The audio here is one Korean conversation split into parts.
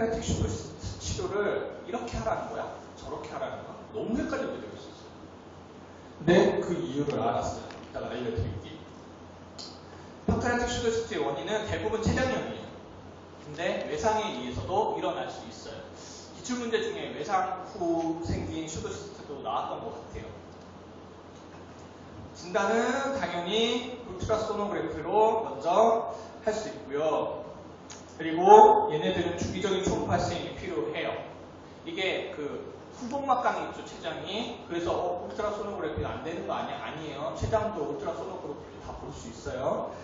팬크레아틱 슈퍼 치료를 이렇게 하라는 거야? 저렇게 하라는 거야? 너무 헷갈릴 때가 있었어요. 근데 그 이유를 알았어요. 이따가 알려드릴게요. 팬크레아틱 슈퍼시스트의 원인은 대부분 췌장염이에요. 근데 외상에 의해서도 일어날 수 있어요. 기출 문제 중에 외상 후 생긴 슈퍼시스트도 나왔던 것 같아요. 진단은 당연히 울트라소노그래피로 먼저 할 수 있고요. 그리고 얘네들은 주기적인 초음파 시행이 필요해요. 이게 그 후복막강이 있죠, 췌장이. 그래서 어, 울트라소노그래피가 안 되는 거 아니야? 아니에요. 췌장도 울트라소노그래피 다 볼 수 있어요.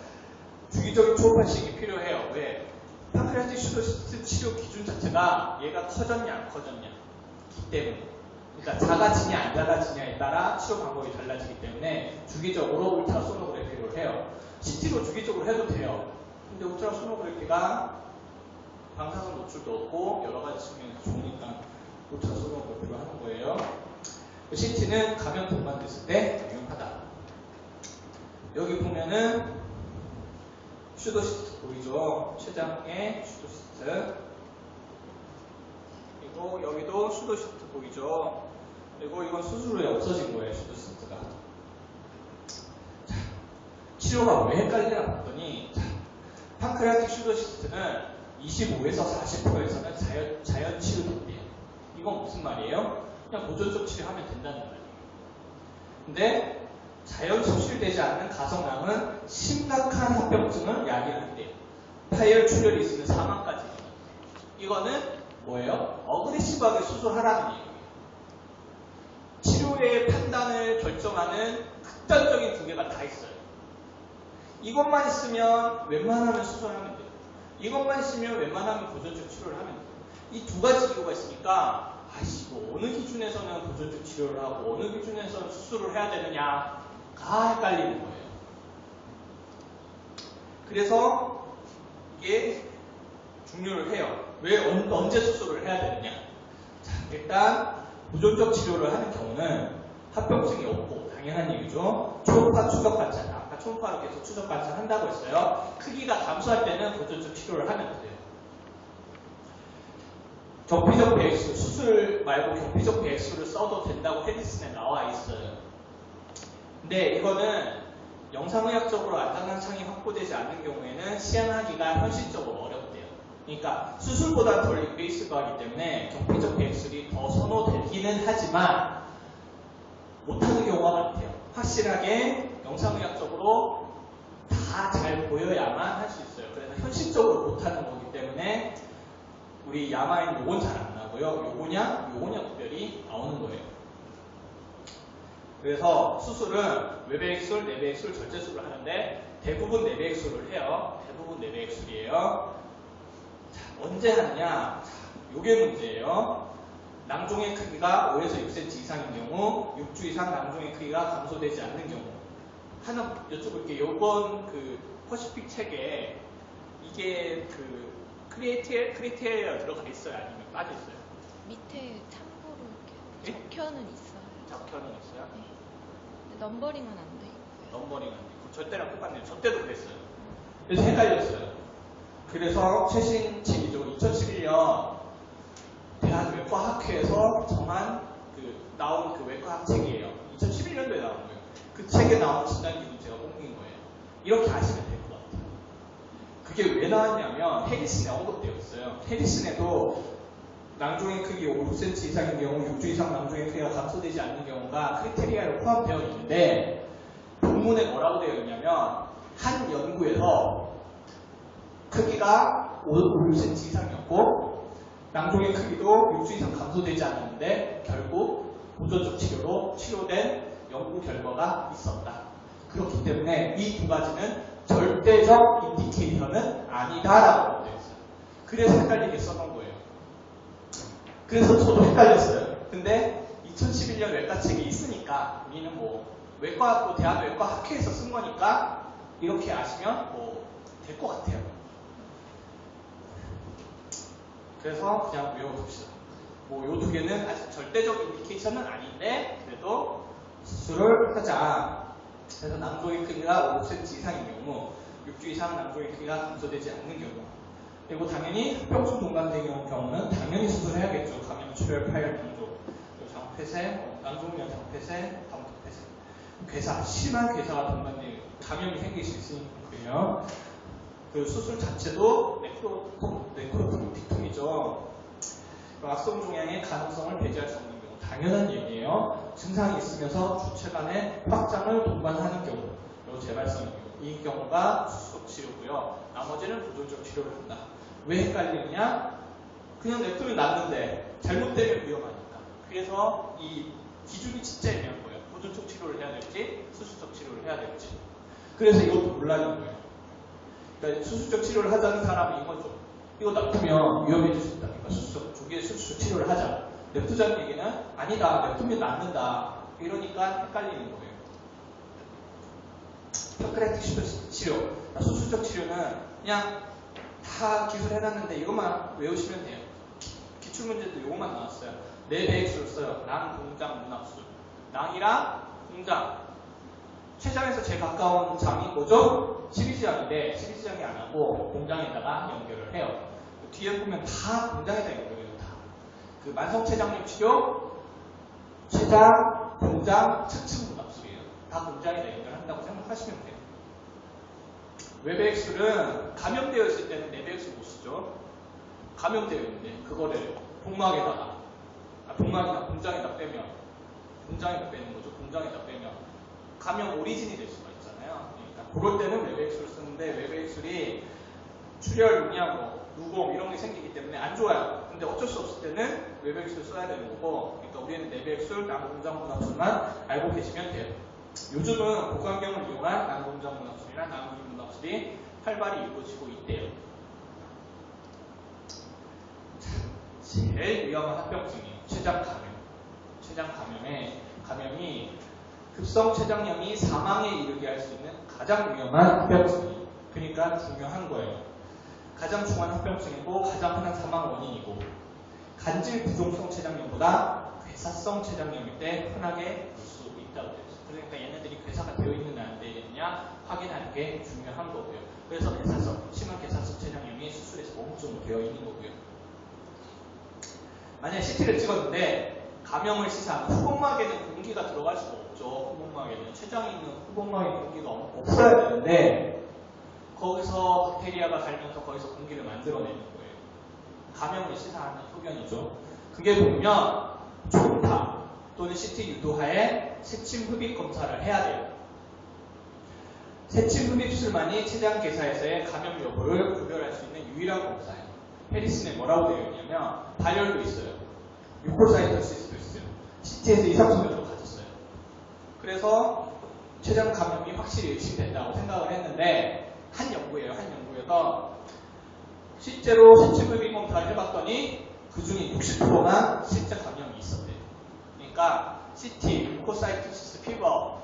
주기적인 초음파 시행이 필요해요. 왜? 파크레아틱 슈도시스트 치료 기준 자체가 얘가 커졌냐 안 커졌냐 기 때문에 그러니까 작아지냐 안 작아지냐에 따라 치료 방법이 달라지기 때문에 주기적으로 울트라소노그래피를 해요. CT로 주기적으로 해도 돼요. 근데 울트라소노그래피가 방사선 노출도 없고 여러 가지 측면에서 좋으니까 울트라소노그래피로 하는 거예요. CT는 감염 동반됐을 때 유용하다. 여기 보면은 슈도시스트 보이죠? 췌장의 슈도시스트. 그리고 여기도 슈도시스트 보이죠? 그리고 이건 수술 후에 없어진 거예요, 슈도시스트가. 자, 치료가 왜 헷갈리나 봤더니, 자, 판크레아틱 슈도시스트는 25에서 40%에서는 자연, 자연 치유된대요. 이건 무슨 말이에요? 그냥 보존적 치료하면 된다는 말이에요. 근데 자연 소실되지 않는 가성남은 심각한 합병증을 야기한대요. 파열 출혈이 있으면 사망까지. 이거는 뭐예요? 어그레시브하게 수술하라는 얘기예요. 치료의 판단을 결정하는 극단적인 두 개가 다 있어요. 이것만 있으면 웬만하면 수술하면 돼요. 이것만 있으면 웬만하면 보존적 치료를 하면 돼요. 이 두 가지 이유가 있으니까 아이씨 뭐 어느 기준에서는 보존적 치료를 하고 어느 기준에서는 수술을 해야 되느냐 다 헷갈리는 거예요. 그래서 이게 중요를 해요. 왜 언, 언제 수술을 해야 되느냐? 자, 일단 보존적 치료를 하는 경우는 합병증이 없고 당연한 얘기죠. 아 까 초음파로 계속 추적 관찰 한다고 했어요. 크기가 감소할 때는 보존적 치료를 하면 돼요. 경피적 배액수, 수술 말고 경피적 배액수를 써도 된다고 헤디슨에 나와 있어요. 근데 이거는 영상의학적으로 안전한 창이 확보되지 않는 경우에는 시행하기가 현실적으로 어렵대요. 그러니까 수술보다 덜 인베이스가 하기 때문에 경피적 배액술이 더 선호되기는 하지만 못하는 경우가 많대요. 확실하게 영상의학적으로 다 잘 보여야만 할 수 있어요. 그래서 현실적으로 못하는 거기 때문에 우리 야마인 요건 잘 안 나고요. 요거냐, 요거냐 구별이 나오는 거예요. 그래서 수술은 외배액술, 내배액술, 절제술을 하는데 대부분 내배액술을 해요. 대부분 내배액술이에요. 자, 언제 하느냐? 자, 요게 문제예요. 낭종의 크기가 5에서 6cm 이상인 경우, 6주 이상 낭종의 크기가 감소되지 않는 경우. 하나 여쭤볼게요. 요번 그 퍼시픽 책에 이게 그 크리에이티에, 크리테리아 들어가 있어요? 아니면 빠져 있어요? 밑에 참고로 이렇게 예? 적혀는 있어요. 적혀는 있어요? 네. 근데 넘버링은 안 돼 있고요. 넘버링은 그 절대랑 똑같네요. 저 때도 그랬어요. 그래서 헷갈렸어요. 그래서 최신 책이죠. 2011년 대한 외과학회에서 정한 그 나온 그 외과학 책이에요. 2011년도에 나온 거예요. 그 책에 나온 진단 기준 제가 옮긴 거예요. 이렇게 아시면 될것 같아요. 그게 왜 나왔냐면 헤리슨에 언급되어 있어요. 헤리슨에도 낭종의 크기 5, 6cm 이상인 경우 6주 이상 낭종의 크기가 감소되지 않는 경우가 크리테리아로 포함되어 있는데 본문에 뭐라고 되어 있냐면 한 연구에서 크기가 5, 6cm 이상이었고 낭종의 크기도 6주 이상 감소되지 않았는데 결국 보조적 치료로 치료된 연구 결과가 있었다. 그렇기 때문에 이 두 가지는 절대적 인디케이터는 아니다라고 있어요. 그래서 헷갈리게 써놓은 거예요. 그래서 저도 헷갈렸어요. 근데 2011년 외과 책이 있으니까 우리는 뭐 외과 또 대한 외과 학회에서 쓴 거니까 이렇게 아시면 뭐 될 것 같아요. 그래서 그냥 외워둡시다. 뭐 요 두 개는 아직 절대적 인디케이션은 아닌데 그래도 수술을 하자. 그래서 낭종의 크기가 5cm 이상인 경우, 6주 이상 낭종의 크기가 감소되지 않는 경우, 그리고 당연히 합병증 동반된 경우는 당연히 수술해야겠죠. 감염, 출혈, 파열, 장폐쇄, 어, 낭종면 장폐쇄, 담토폐쇄. 괴사, 심한 괴사가 동반된 감염이 생길 수 있으니까요. 그 수술 자체도 네크로, 네크로틱 통이죠. 악성 종양의 가능성을 배제할 수 없는 당연한 얘기예요. 증상이 있으면서 주체 간의 확장을 동반하는 경우, 재발성의 경우 이 경우가 수속 치료고요. 나머지는 부조적 치료를 한다. 왜 헷갈리느냐? 그냥 냅두면 낫는데 잘못되면 위험하니까. 그래서 이 기준이 진짜 애매한 거예요. 부조적 치료를 해야 될지 수술적 치료를 해야 될지. 그래서 이것도 몰라는 거예요. 그러니까 수술적 치료를 하자는 사람이 이거죠. 이거 놔두면 위험해질 수 있다. 그러니까 수술적 쪽에 수술 치료를 하자. 냅두자는 얘기는 아니다. 냅두면 낫는다. 이러니까 헷갈리는 거예요. 수- 치료, 그러니까 수술적 치료는 그냥 다 기술해놨는데 이것만 외우시면 돼요. 기출문제도 이것만 나왔어요. 네 배액수를 써요. 낭, 공장, 문합술. 낭이랑 공장. 췌장에서 제일 가까운 장이 뭐죠? 12지장인데 12지장이 안 하고 공장에다가 연결을 해요. 뒤에 보면 다 공장에다 연결해요. 다. 그 만성췌장염 치료, 췌장, 공장, 측층 문합술이에요. 다 공장에다 연결한다고 생각하시면 돼요. 외배액술은 감염되어 있을 때는 내배액술 못 쓰죠. 감염되어 있는데 그거를 복막에다가 아, 복막이나 공장에다 빼면 공장에다 빼는 거죠. 공장에다 빼면 감염 오리진이 될 수가 있잖아요. 그러니까 그럴 때는 외배액술을 쓰는데 외배액술이 출혈, 용량, 뭐, 누공 이런 게 생기기 때문에 안 좋아요. 근데 어쩔 수 없을 때는 외배액술 써야 되는 거고 그러니까 우리는 내배액술, 남공장문합술만 알고 계시면 돼요. 요즘은 고관경을 이용한 난공장문합술이나 난공문합술이 활발히 이루어지고 있대요. 자, 제일 위험한 합병증이 췌장 감염. 췌장 감염에 감염이 급성 췌장염이 사망에 이르게 할 수 있는 가장 위험한 합병증이에요. 그러니까 중요한 거예요. 가장 중요한 합병증이고 가장 흔한 사망 원인이고 간질 부종성 췌장염보다 괴사성 췌장염일 때 흔하게 볼 수 있다고 되어 있어요. 그러니까 얘네들이 괴사가 되어 있느냐 안 되어 있느냐 확인하는 게 중요한 거고요. 그래서 괴사성, 심한 괴사성 췌장염이 수술에서 보험적으로 되어 있는 거고요. 만약에 CT를 찍었는데 감염을 시사하는 후복막에는 공기가 들어갈 수가 없죠. 후복막에는 췌장에 있는 후복막에 공기가 없어야 되는데 거기서 박테리아가 살면서 거기서 공기를 만들어내는 거예요. 감염을 시사하는 소견이죠. 그게 보면 초음파 또는 CT 유도하에 세침 흡입 검사를 해야 돼요. 세침 흡입술만이 췌장 개사에서의 감염 여부를 구별할 수 있는 유일한 검사예요. 해리슨에 뭐라고 되어 있냐면 발열도 있어요. 유코사이토시스도 있어요. CT에서 이상소견도 가졌어요. 그래서 췌장 감염이 확실히 의심된다고 생각을 했는데 한 연구예요. 한 연구에서 실제로 세침흡입 검사를 해봤더니 그 중에 60%만 실제 감염이 있었대요. 그러니까 CT, 유코사이토시스 피버,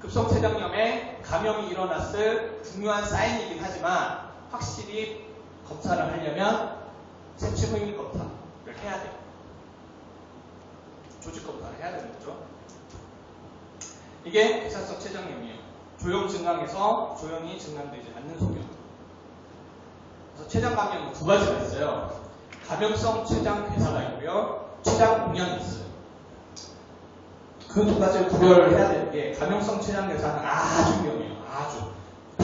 급성췌장염에 감염이 일어났을 중요한 사인이긴 하지만 확실히 검사를 하려면 세침흡입 검사를 해야 돼요. 조직 검사를 해야 되는 거죠. 이게 괴사성 췌장염이에요. 조용 증강에서 조용히 증강되지 않는 소견. 그래서 췌장 감염은 두 가지가 있어요. 감염성 췌장 괴사가 있고요. 췌장 공양이 있어요. 그 두 가지를 구별을 해야 되는 게 감염성 췌장 괴사는 아주 위험해요. 아주.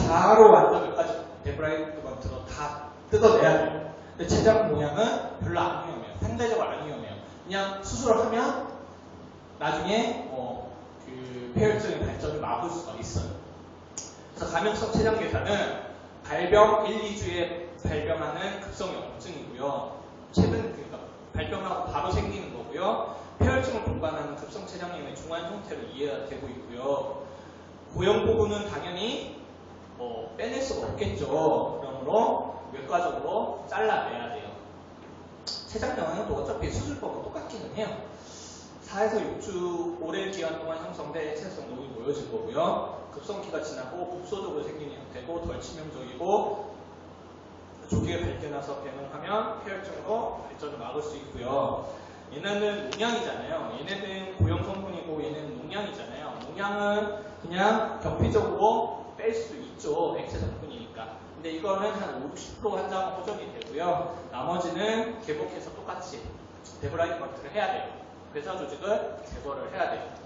바로 완전 여기까지 데브라이트먼트로 다 뜯어내야 돼요. 근데 췌장 공양은 별로 안 위험해요. 상대적으로 안 위험해요. 그냥 수술을 하면 나중에 뭐그 폐혈증의 발전을 막을 수가 있어요. 그래서 감염성 췌장 괴사는 발병 1, 2주에 발병하는 급성 염증이고요. 최근 그러니까 발병하고 바로 생기는 거고요. 폐혈증을 동반하는 급성 췌장염의 중환 형태로 이해가 되고 있고요. 고형 부분은 당연히 뭐 빼낼 수가 없겠죠. 그러므로 외과적으로 잘라내야 돼요. 췌장염은 또 어차피 수술법은 똑같기는 해요. 4에서 6주 오랜 기간 동안 형성된 체성 녹이 모여질 거고요. 급성기가 지나고 국소적으로 생기는 형태고 덜 치명적이고 조기에 발견해서 배농하면 폐혈증으로 발전을 막을 수 있고요. 얘네는 농양이잖아요. 얘네는 고형 성분이고 얘네는 농양이잖아요. 농양은 그냥 경피적으로 뺄 수 있죠. 액체 성분이니까. 근데 이거는 한 5, 60% 한장 보정이 되고요. 나머지는 개복해서 똑같이 데브라이트 컨트를 해야 돼요. 그래서 조직을 제거를 해야 돼요.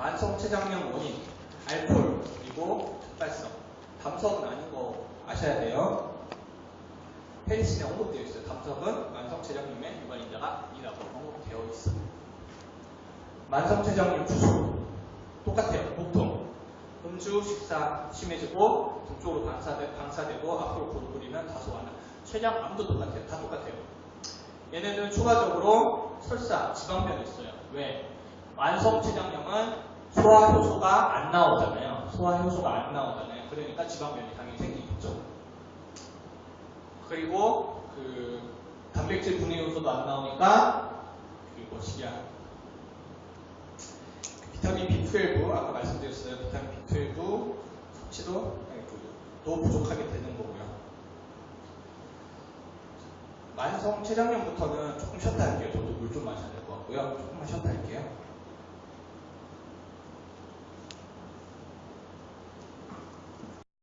자, 만성 췌장염 원인, 알코올, 그리고 촉발성. 담석은 아닌 거 아셔야 돼요. 페리신에 언급되어 있어요. 담석은 만성 췌장염의 유발인자가 아니라고 언급되어 있어요. 만성 췌장염 주소 똑같아요. 복통. 음주, 식사 심해지고 동쪽으로 방사되, 방사되고 앞으로 고르고리면 다소 완화. 췌장암도 똑같아요. 다 똑같아요. 얘네들은 추가적으로 설사, 지방변이 있어요. 왜? 만성 췌장염은 소화 효소가 안 나오잖아요. 소화 효소가 안 나오잖아요. 그러니까 지방변이 당연히 생기겠죠. 그리고 그 단백질 분해 요소도 안 나오니까 그리고 뭐시기야 비타민 B12 아까 말씀드렸어요. 비타민 B12 섭취도 아니, 그, 더 부족하게 되는 거고요. 만성 췌장염부터는 조금 쉬었다 할게요. 저도 물 좀 마셔야 될 것 같고요. 조금만 쉬었다 할게요.